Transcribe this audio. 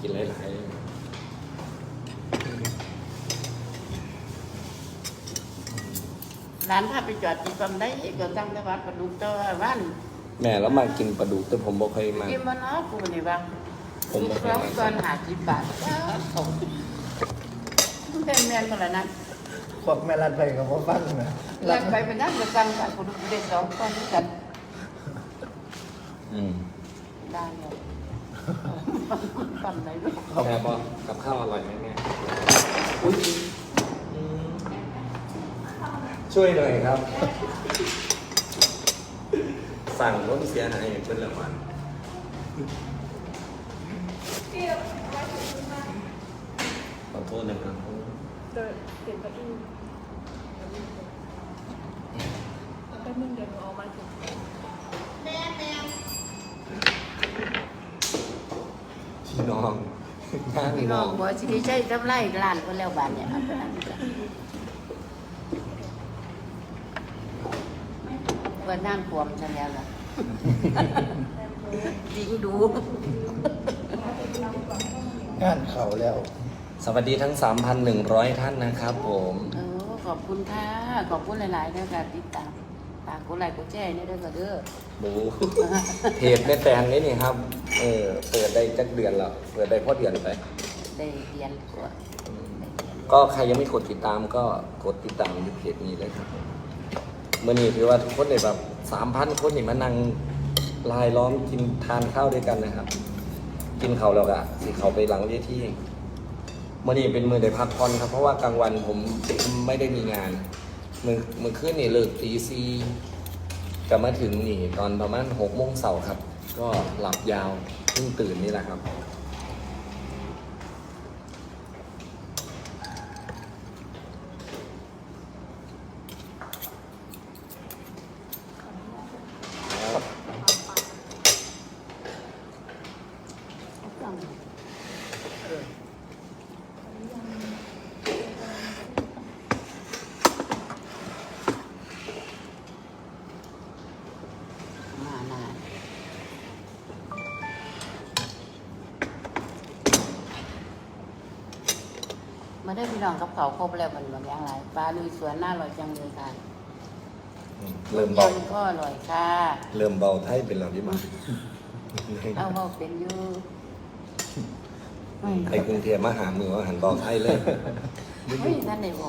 กินหลายร้านพาไปจอดที่ปั๊มได้ก็ตั้งแต่วัดประดุกตัววันๆแม่แล้วมากินปลาดุกแต่ผมบ่เคยมา กินมาเนาะกูนี่บ้างผมบ่อีกเคสยองมาก่อนหาสิบบาทเขาเป็นแมนมาแล้วนะพวกแม่รัดไปกับพ่อฟังนะรักไปเป็นนักประจังกับกูดูเด็กสองคนด้วยกันอืมได้เลย ปั๊มไหนลูกแม่บอกกับข้าวอร่อยไหมแม่อุ๊ยอืมช่วยหน่อยครับ สั่งรถเสียหายเป็นละวันขอโทษนะครับเดินเปลี่ยนเก้าอี้แป๊บนึงเดี๋ยวหนูออกมาถึง พี่น้องย่างพี่น้น้อองงบอกสิได้ใช้ทำไรร้านก็แล้วบ้านเนี่ยเอาไปนั่นจ้ะว่าน้ำท่วมซะแล้วล่ะยิงดู งานเข่าแล้ว สวัสดีทั้ง 3,100 ท่านนะครับผม เออขอบคุณค่ะ ขอบคุณหลายๆด้วยค่ะติดตามฝากกดไลค์กดแชร์นี่ด้วยก็เด้อดูเพจแม่แตงนี่นี่ครับ เออ เปิดได้จักเดือนแล้ว เปิดได้พอเดือนไป ได้เรียนกว่าได้เรียนก็ใครยังไม่กดติดตามก็กดติดตามที่เพจนี้เลยครับเมื่อนี้ถือว่าทุกคนในแบบสามพันคนนี่มานั่งลายล้อมกินทานข้าวด้วยกันนะครับ กินเขาวแล้วก็สิเขาไปหลังเวทีเมื่อนี้เป็นมือได้พักผ่อนครับ เพราะว่ากลางวันผมไม่ได้มีงาน มือมือขึ้นนี่เลิกตีซีกลับมาถึงนี่ตอนประมาณหกโมงเสาร์ครับ ก็หลับยาวเพิ่งตื่นนี่แหละครับ มาได้พี่น้องกับเขาวครบแล้วมันแบบอย่างไรปลาลุยสวนน่าอร่อยจังเลยค่ะเริ่มเบา ยำก็อร่อยค่ะเริ่มเบาไทยเป็นแล้วที่มาเอาเบาเป็นอยู่ไม่ไปกรุงเทพมาหามือว่าหันเบาไทยเลย ไม่ท่านไหนบอก